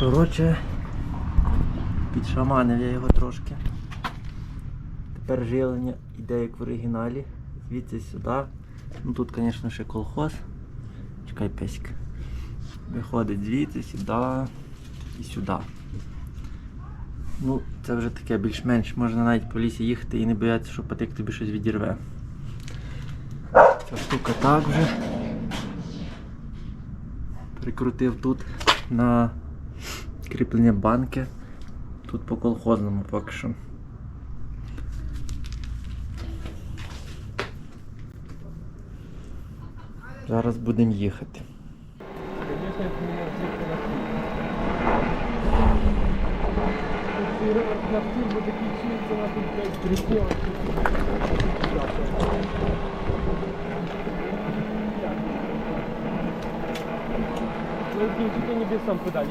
Коротше, підшаманив я його трошки. Тепер живлення йде як в оригіналі. Звідси сюди. Ну тут, звісно, ще колхоз. Чекай песька. Виходить звідси, сюди і сюди. Ну, це вже таке більш-менш можна навіть по лісі їхати і не боятися, що патик тобі щось відірве. Ця штука так вже. Прикрутив тут на кріплення банки. Тут по колхозному поки що. Зараз будемо їхати. Конечно, это меня звідти на На турбо такий чується, на тут блядь, прикол. Ну, блин, чуть ли не без сам педали.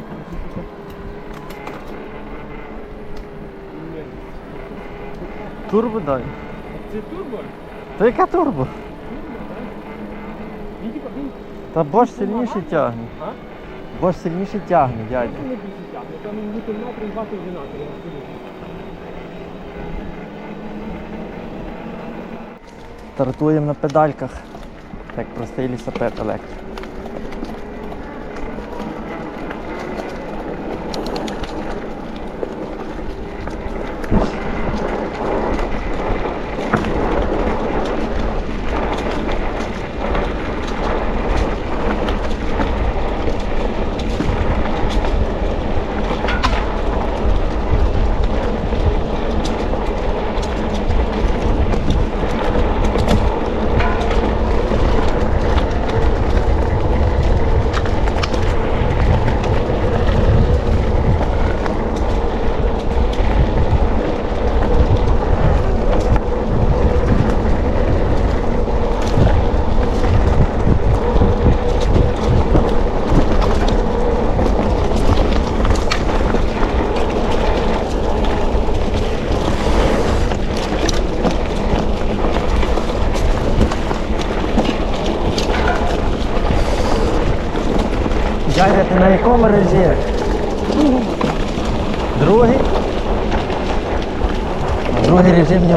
Турбо дай. Це турбо? Та яка турбо? Він... Та Бош сильніше тягне. Бош сильніше тягне, дядя. Це не більше тягне, там ньютон метр і 20 генератор. Стартуємо на педальках, як простий лісопед електрик.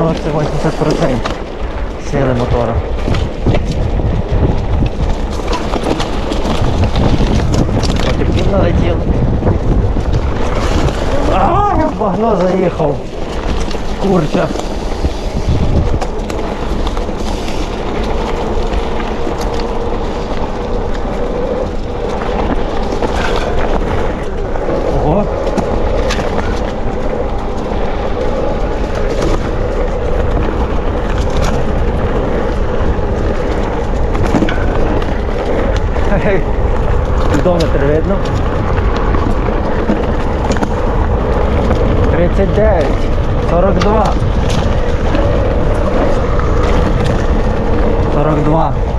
нього це 80% сили мотора. Потеплів налетів. А, в багно заїхав. Курча. Видно. 39, 42. 42.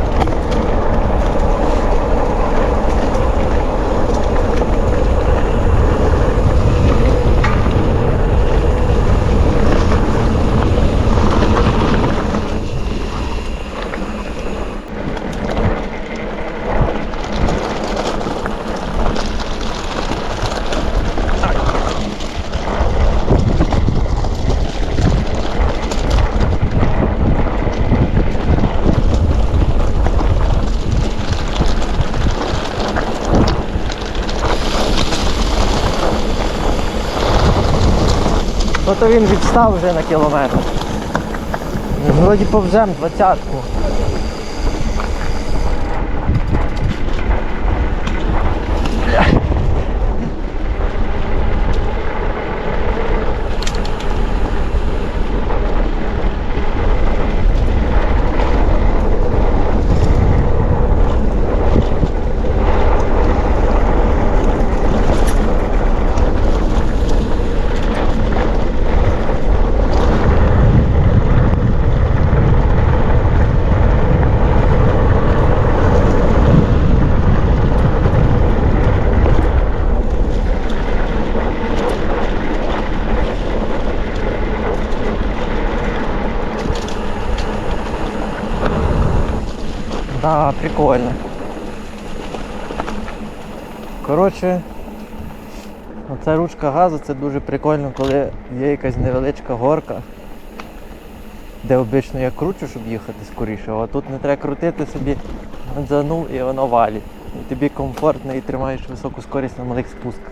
Ото він відстав вже на кілометр. Вроді повзем двадцятку. Да, прикольно. Коротше, Оце ручка газу, це дуже прикольно, коли є якась невеличка горка, де обично я кручу, щоб їхати скоріше, а тут не треба крутити собі, газанув і воно валить. І тобі комфортно і тримаєш високу скорість на малих спусках.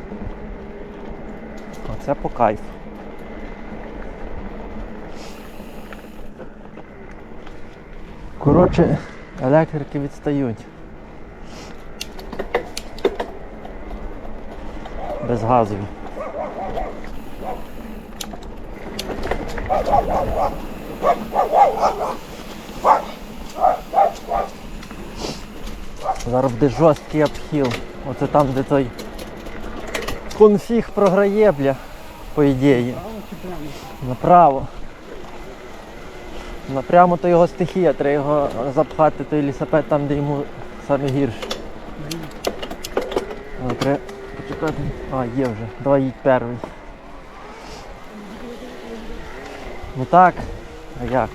Оце по кайфу. Коротше, електрики відстають. Безгазові. Зараз буде жорсткий обхіл. Оце там, де той конфіг програє, бля, по ідеї. Направо. Напрямо то його стихія, треба його запхати той лісопед там, де йому саме гірше. Але треба почекати. А, є вже. Давай їдь перший. Ну так. А як?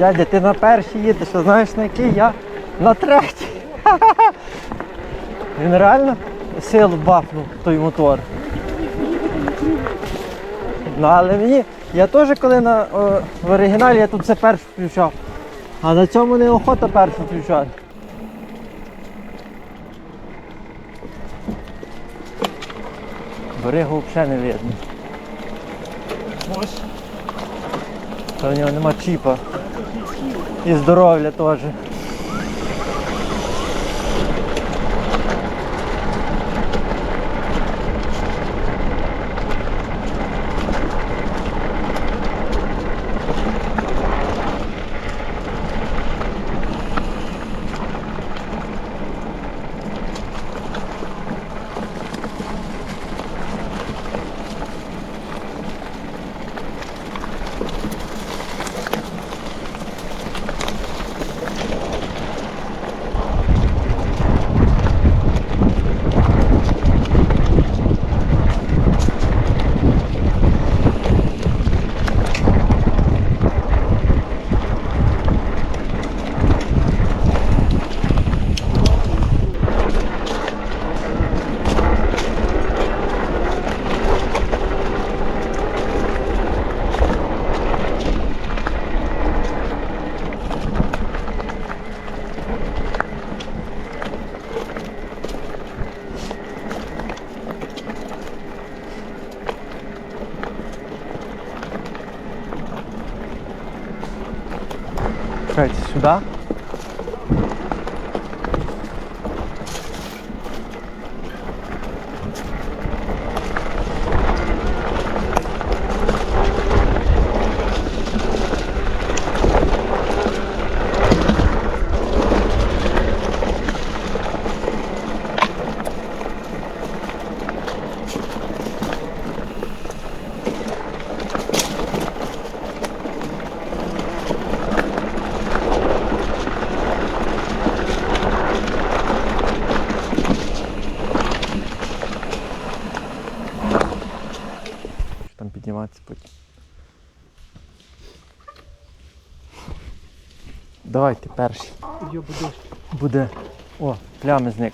Дядя, ти на першій їдеш, а знаєш на який я? На третій. Він реально силу бафнув той мотор. Ну, але мені, я теж коли на, о, в оригіналі я тут все перше включав. А на цьому не охота перше включати. Берегу взагалі не видно. Та в нього нема чіпа. І здоров'я теж. Давайте перший. Йо. Буде. О, плями зник.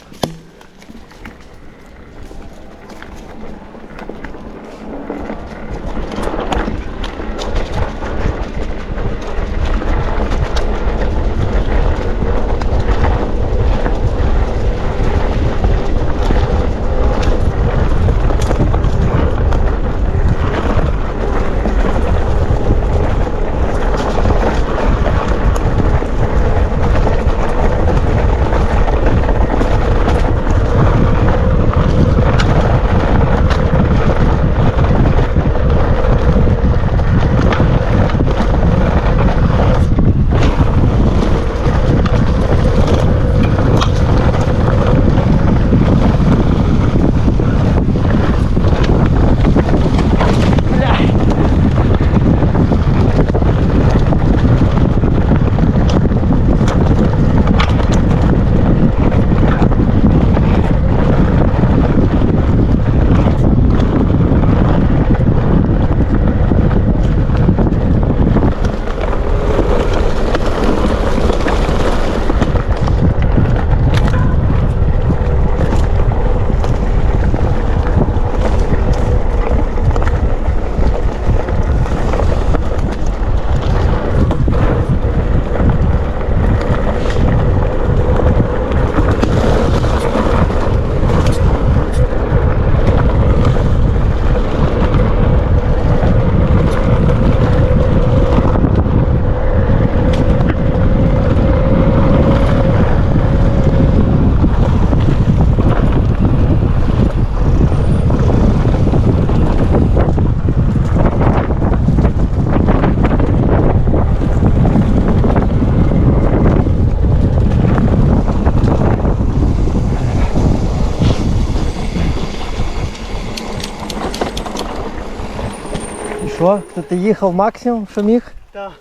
Що? То ти їхав максимум, що міг? Так.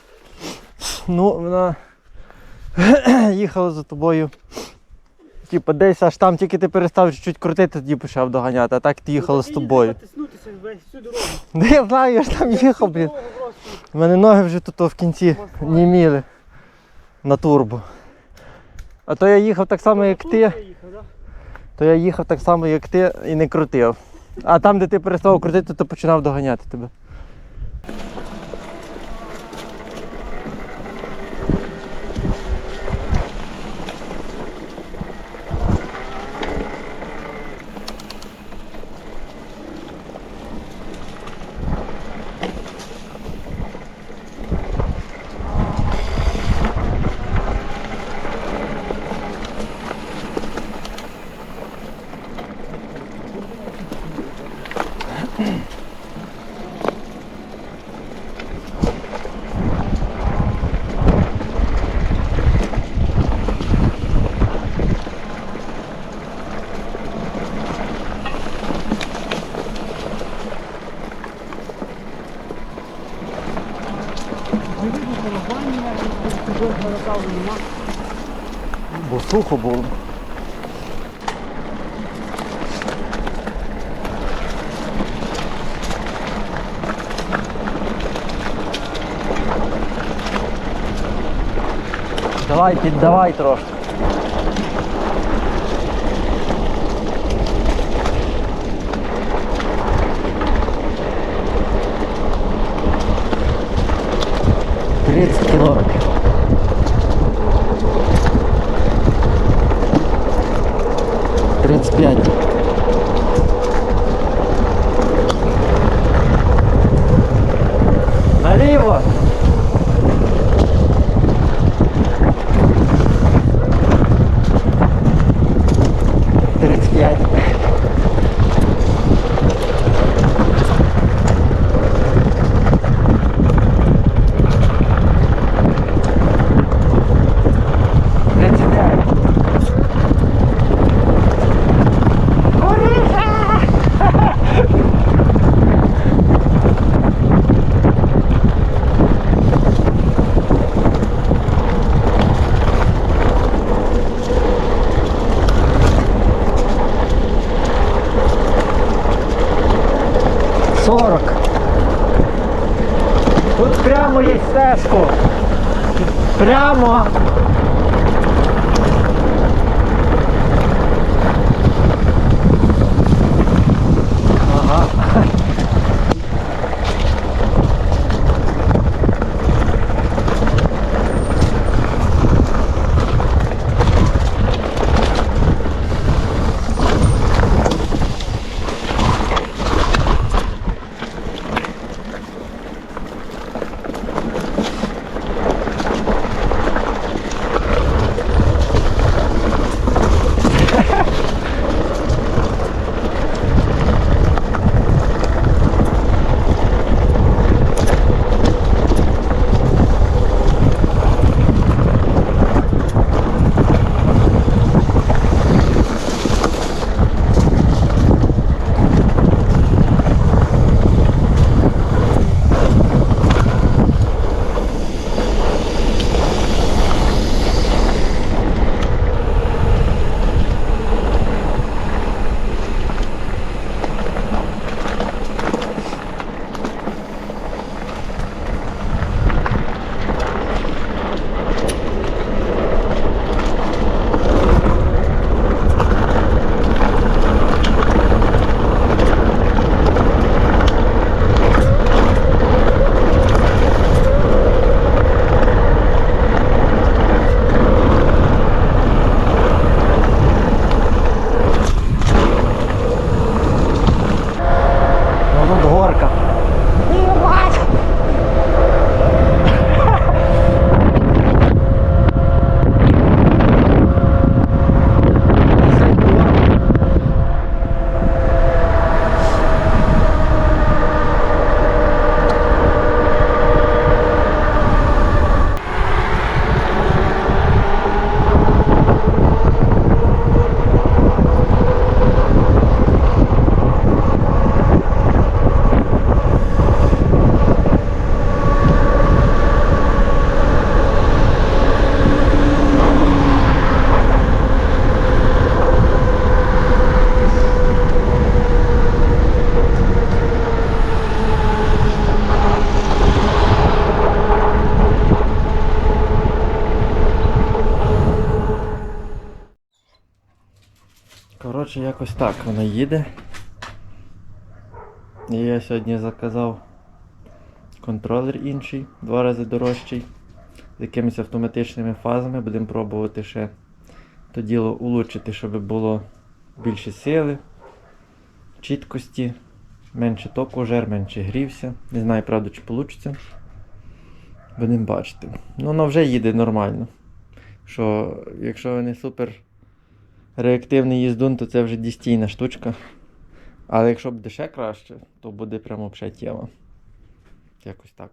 Ну, вона їхала за тобою. Типа десь аж там тільки ти перестав чуть-чуть крутити, тоді почав доганяти, а так ти їхала з тобою. Весь всю дорогу. Да я знаю, я ж там їхав, блін. У мене ноги вже тут в кінці німіли на турбо. А то я їхав так само, як ти, то я їхав так само, як ти, і не крутив. А там, де ти перестав крутити, то починав доганяти тебе. Thank you. Сухо було. Давай, піддавай трошки. 40. Тут прямо є стежку. Прямо якось так вона їде. І я сьогодні заказав контролер інший, два рази дорожчий, з якимись автоматичними фазами. Будемо пробувати ще то діло улучшити, щоб було більше сили, чіткості, менше току жер, менше грівся. Не знаю, правда, чи вийде. Будемо бачити. Ну, воно вже їде нормально. Що, якщо не супер реактивний їздун, то це вже дістійна штучка. Але якщо буде ще краще, то буде прямо взагалі тема. Якось так.